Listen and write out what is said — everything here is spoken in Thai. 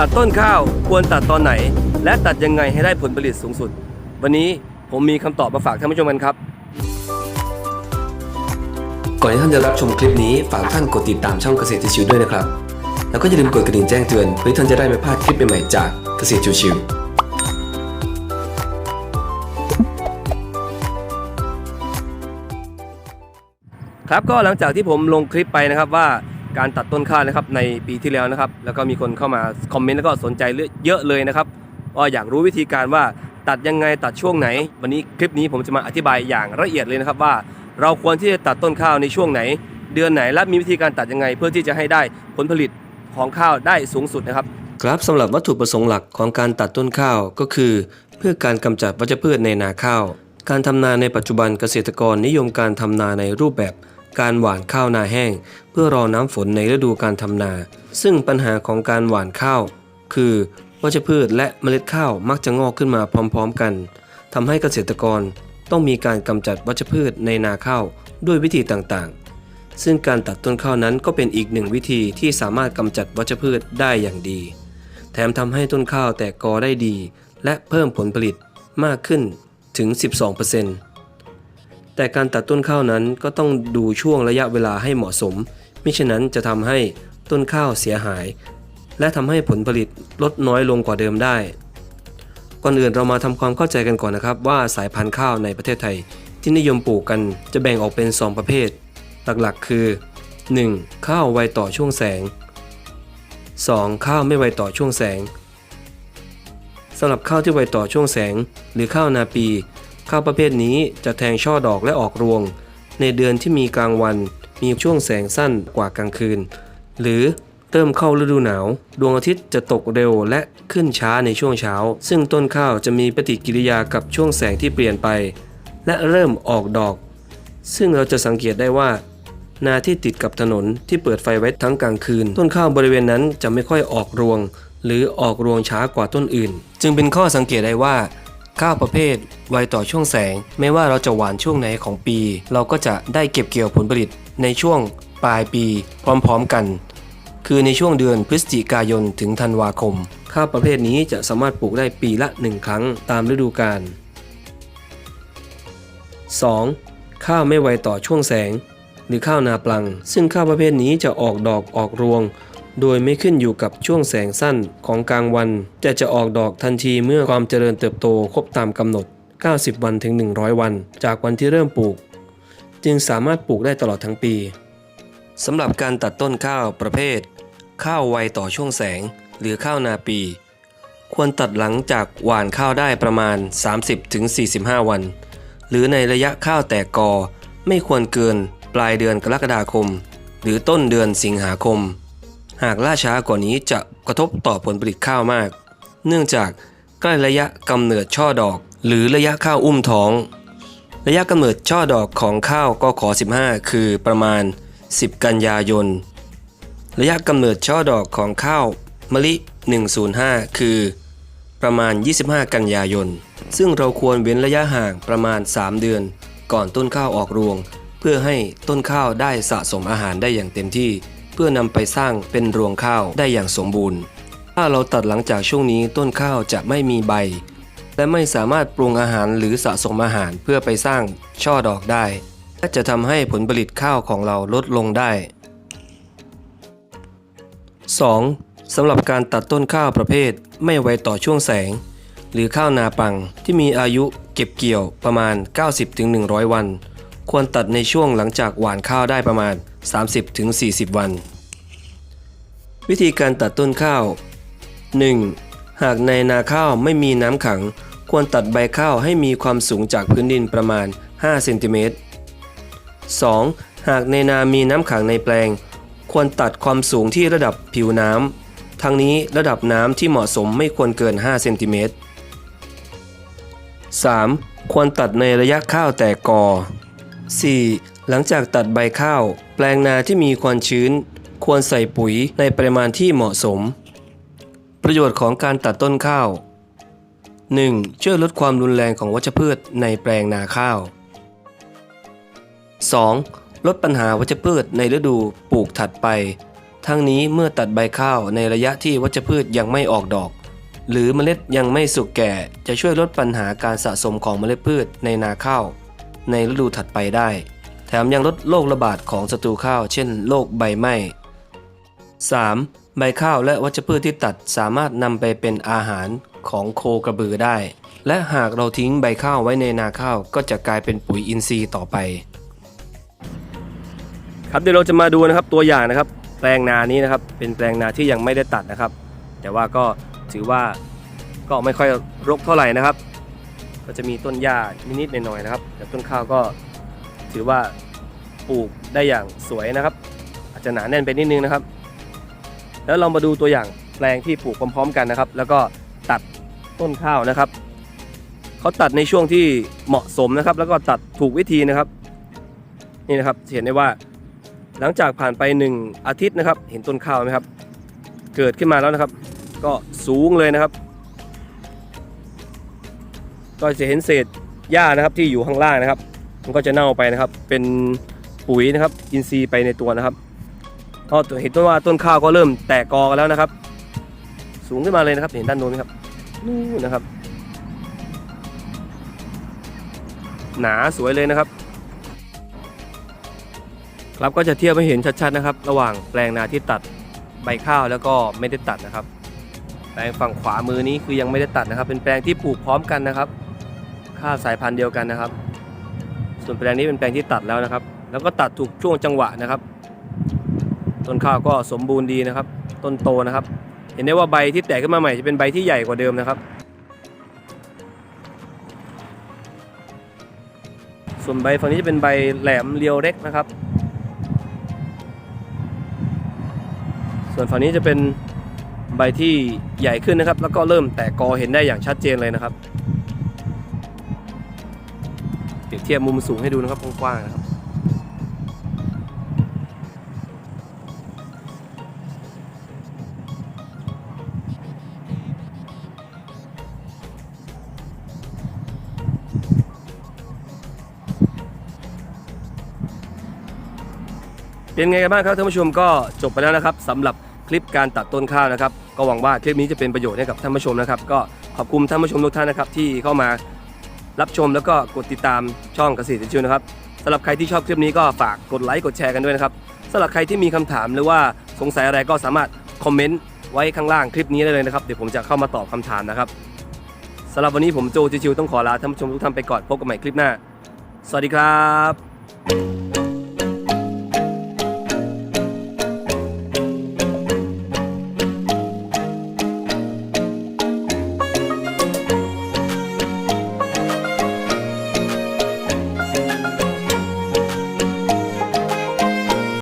ตัดต้นข้าวควรตัดตอนไหน และตัดยังไงให้ได้ผลผลิตสูงสุด วันนี้ผมมีคำตอบมาฝากท่านผู้ชมกันครับ ก่อนที่ท่านจะรับชมคลิปนี้ฝากท่านกดติดตามช่องเกษตรชิวๆด้วยนะครับ แล้วก็อย่าลืมกดกระดิ่งแจ้งเตือนเพื่อที่ท่านจะได้ไม่พลาดคลิปใหม่ๆจากเกษตรชิวๆครับก็หลังจากที่ผมลงคลิปไปนะครับว่า การตัดต้นข้าวนะครับในปีที่แล้วนะครับ แล้วก็มีคนเข้ามาคอมเมนต์แล้วก็สนใจเยอะเลยนะครับว่าอยากรู้วิธีการว่าตัดยังไงตัดช่วงไหน วันนี้คลิปนี้ผมจะมาอธิบายอย่างละเอียดเลยนะครับว่า เราควรที่จะตัดต้นข้าวในช่วงไหน เดือนไหนและมีวิธีการตัดยังไง เพื่อที่จะให้ได้ผลผลิตของข้าวได้สูงสุดนะครับ ครับสำหรับวัตถุประสงค์หลักของการตัดต้นข้าวก็คือ เพื่อการกำจัดวัชพืชในนาข้าว การทำนาในปัจจุบันเกษตรกรนิยมการทำนาในรูปแบบ การหว่านข้าวนาแห้ง เพื่อรอน้ำฝนในฤดูการทำนา ซึ่งปัญหาของการหว่านข้าว คือวัชพืชและเมล็ดข้าวมักจะงอกขึ้นมาพร้อม ๆ กันทำให้เกษตรกรต้องมีการกำจัดวัชพืชในนาข้าวด้วยวิธีต่างๆ ซึ่งการตัดต้นข้าวนั้นก็เป็นอีกหนึ่งวิธีที่สามารถกำจัดวัชพืชได้อย่างดี แถมทำให้ต้นข้าวแตกกอได้ดี และเพิ่มผลผลิตมากขึ้นถึง 12% แต่การตัดต้นข้าวนั้นก็ต้องดูช่วงระยะเวลาให้เหมาะสม มิฉะนั้นจะทำให้ต้นข้าวเสียหาย และทำให้ผลผลิตลดน้อยลงกว่าเดิมได้ ก่อนอื่นเรามาทำความเข้าใจกันก่อนนะครับ ว่าสายพันธุ์ข้าวในประเทศไทย ที่นิยมปลูกกันจะแบ่งออกเป็น 2 ประเภท หลักๆ คือ 1. ข้าวไวต่อช่วงแสง 2. ข้าวไม่ไวต่อช่วงแสงสำหรับข้าวที่ไวต่อช่วงแสง หรือข้าวนาปี ข้าวประเภทนี้จะแทงช่อดอกและออกรวง ในเดือนที่มีกลางวันมีช่วงแสงสั้นกว่ากลางคืน หรือเริ่มเข้าฤดูหนาว ดวงอาทิตย์จะตกเร็วและขึ้นช้าในช่วงเช้า ซึ่งต้นข้าวจะมีปฏิกิริยากับช่วงแสงที่เปลี่ยนไป และเริ่มออกดอก ซึ่งเราจะสังเกตได้ว่า นาที่ติดกับถนนที่เปิดไฟไว้ทั้งกลางคืน ต้นข้าวบริเวณนั้นจะไม่ค่อยออกรวง หรือออกรวงช้ากว่าต้นอื่น จึงเป็นข้อสังเกตได้ว่า ข้าวประเภท ไวต่อช่วงแสง ไม่ว่าเราจะหวานช่วงไหนของปี เราก็จะได้เก็บเกี่ยวผลผลิตในช่วงปลายปีพร้อมๆกัน คือในช่วงเดือนพฤศจิกายนถึงธันวาคม ข้าวประเภทนี้จะสามารถปลูกได้ปีละ 1 ครั้งตามฤดูกาล 2. ข้าวไม่ไวต่อช่วงแสง หรือข้าวนาปลัง ซึ่งข้าวประเภทนี้จะออกดอกออกรวง โดยไม่ขึ้นอยู่กับช่วงแสงสั้นของกลางวันแต่จะออกดอกทันทีเมื่อความเจริญเติบโตครบตามกำหนด 90 วันถึง 100 วัน จากวันที่เริ่มปลูก จึงสามารถปลูกได้ตลอดทั้งปีสำหรับการตัดต้นข้าวประเภท ข้าวไวต่อช่วงแสง หรือข้าวนาปี ควรตัดหลังจากหว่านข้าวได้ประมาณ 30-45 วัน หรือในระยะข้าวแตกกอไม่ควรเกินปลายเดือนกรกฎาคม หรือต้นเดือนสิงหาคม หากล่าช้ากว่านี้จะกระทบต่อผลผลิตข้าวมาก เนื่องจากใกล้ระยะกำเนิดช่อดอก หรือระยะข้าวอุ้มท้อง ระยะกำเนิดช่อดอกของข้าวกขอ15 คือประมาณ 10 กันยายน ระยะกำเนิดช่อดอกของข้าวมะลิ 105 คือ ประมาณ 25 กันยายน ซึ่งเราควรเว้นระยะห่างประมาณ 3 เดือน ก่อนต้นข้าวออกรวง เพื่อให้ต้นข้าวได้สะสมอาหารได้อย่างเต็มที่ เพื่อนำไปสร้างเป็นรวงข้าวได้อย่างสมบูรณ์ ถ้าเราตัดหลังจากช่วงนี้ต้นข้าวจะไม่มีใบ และไม่สามารถปรุงอาหารหรือสะสมอาหารเพื่อไปสร้างช่อดอกได้และจะทำให้ผลผลิตข้าวของเราลดลงได้ 2. สำหรับการตัดต้นข้าวประเภทไม่ไวต่อช่วงแสง หรือข้าวนาปังที่มีอายุเก็บเกี่ยวประมาณ 90-100 วัน ควรตัดในช่วงหลังจากหว่านข้าวได้ประมาณ 30-40 วัน วิธีการตัดต้นข้าว 1. หากในนาข้าวไม่มีน้ำขัง ควรตัดใบข้าวให้มีความสูงจากพื้นดินประมาณ5เซนติเมตร 2. หากในนามีน้ำขังในแปลง ควรตัดความสูงที่ระดับผิวน้ำ ทั้งนี้ระดับน้ำที่เหมาะสมไม่ควรเกิน5เซนติเมตร 3. ควรตัดในระยะข้าวแตกกอ 4. หลังจากตัดใบข้าว แปลงนาที่มีความชื้น ควรใส่ปุ๋ยในปริมาณที่เหมาะสม ประโยชน์ของการตัดต้นข้าว 1. ช่วยลดความรุนแรงของวัชพืชในแปลงนาข้าว 2. ลดปัญหาวัชพืชในฤดูปลูกถัดไป ทั้งนี้เมื่อตัดใบข้าวในระยะที่วัชพืชยังไม่ออกดอก หรือเมล็ดยังไม่สุกแก่จะช่วยลดปัญหาการสะสมของเมล็ดพืชในนาข้าว ในฤดูถัดไปได้ มยังลดโรคระบาดของศัตรูข้าว เช่นโรคใบไหม้ 3. ใบข้าวและวัชพืชที่ตัดสามารถนำไปเป็นอาหารของโคกระบือได้ และหากเราทิ้งใบข้าวไว้ในนาข้าว ก็จะกลายเป็นปุ๋ยอินทรีย์ต่อไป ครับเดี๋ยวเราจะมาดูนะครับตัวอย่างนะครับ แปลงนานี้นะครับ เป็นแปลงนาที่ยังไม่ได้ตัดนะครับ แต่ว่าก็ถือว่าก็ไม่ค่อยรกเท่าไหร่นะครับ ก็จะมีต้นหญ้านิดๆหน่อยๆนะครับ แต่ต้นข้าวก็ ถือว่าปลูกได้อย่างสวยนะครับ อาจจะหนาแน่นไปนิดนึงนะครับ แล้วเรามาดูตัวอย่างแปลงที่ปลูกพร้อม ๆ กันนะครับ แล้วก็ตัดต้นข้าวนะครับเขาตัดในช่วงที่เหมาะสมนะครับ แล้วก็ตัดถูกวิธีนะครับ นี่นะครับเห็นได้ว่า หลังจากผ่านไป 1 อาทิตย์นะครับ เห็นต้นข้าวไหมครับ เกิดขึ้นมาแล้วนะครับ ก็สูงเลยนะครับ ก็จะเห็นเศษหญ้านะครับที่อยู่ข้างล่างนะครับ มันก็จะเน่าไปนะครับ เป็นปุ๋ยนะครับ อินทรีย์ไปในตัวนะครับก็เห็นต้นว่าต้นข้าวก็เริ่มแตกกอกันแล้วนะครับ สูงขึ้นมาเลยนะครับ เห็นด้านโน้นไหมครับนู่นนะครับ หนาสวยเลยนะครับ ครับก็จะเทียบให้เห็นชัดๆนะครับ ระหว่างแปลงนาที่ตัดใบข้าวแล้วก็ไม่ได้ตัดนะครับ แปลงฝั่งขวามือนี้คือยังไม่ได้ตัดนะครับ เป็นแปลงที่ปลูกพร้อมกันนะครับ ข้าวสายพันธุ์เดียวกันนะครับ ส่วนแปลงนี้เป็นแปลงที่ตัดแล้วนะครับ แล้วก็ตัดถูกช่วงจังหวะนะครับ ต้นข้าวก็สมบูรณ์ดีนะครับ ต้นโตนะครับ เห็นได้ว่าใบที่แตกขึ้นมาใหม่จะเป็นใบที่ใหญ่กว่าเดิมนะครับ ส่วนใบฝั่งนี้จะเป็นใบแหลมเรียวเล็กนะครับ ส่วนฝั่งนี้จะเป็นใบที่ใหญ่ขึ้นนะครับ แล้วก็เริ่มแตกกอเห็นได้อย่างชัดเจนเลยนะครับ รียบเทียบมุมสูงให้ดูนะครับกว้างๆนะครับเป็นไงกันบ้างครับท่านผู้ชมก็จบไปแล้วนะครับสำหรับคลิปการตัดต้นข้าวนะครับ ก็หวังว่าคลิปนี้จะเป็นประโยชน์ให้กับท่านผู้ชมนะครับ ก็ขอบคุณท่านผู้ชมทุกท่านนะครับที่เข้ามา รับชมแล้วก็กดติดตามช่องเกษตรชิวนะครับสำหรับใครที่ชอบคลิปนี้ก็ฝากกดไลค์กดแชร์กันด้วยนะครับสำหรับใครที่มีคำถามหรือว่าสงสัยอะไรก็สามารถคอมเมนต์ไว้ข้างล่างคลิปนี้ได้เลยนะครับเดี๋ยวผมจะเข้ามาตอบคำถามนะครับสำหรับวันนี้ผมโจจิชิวต้องขอลาท่านผู้ชมทุกท่านไปก่อนพบกันใหม่คลิปหน้า สวัสดีครับ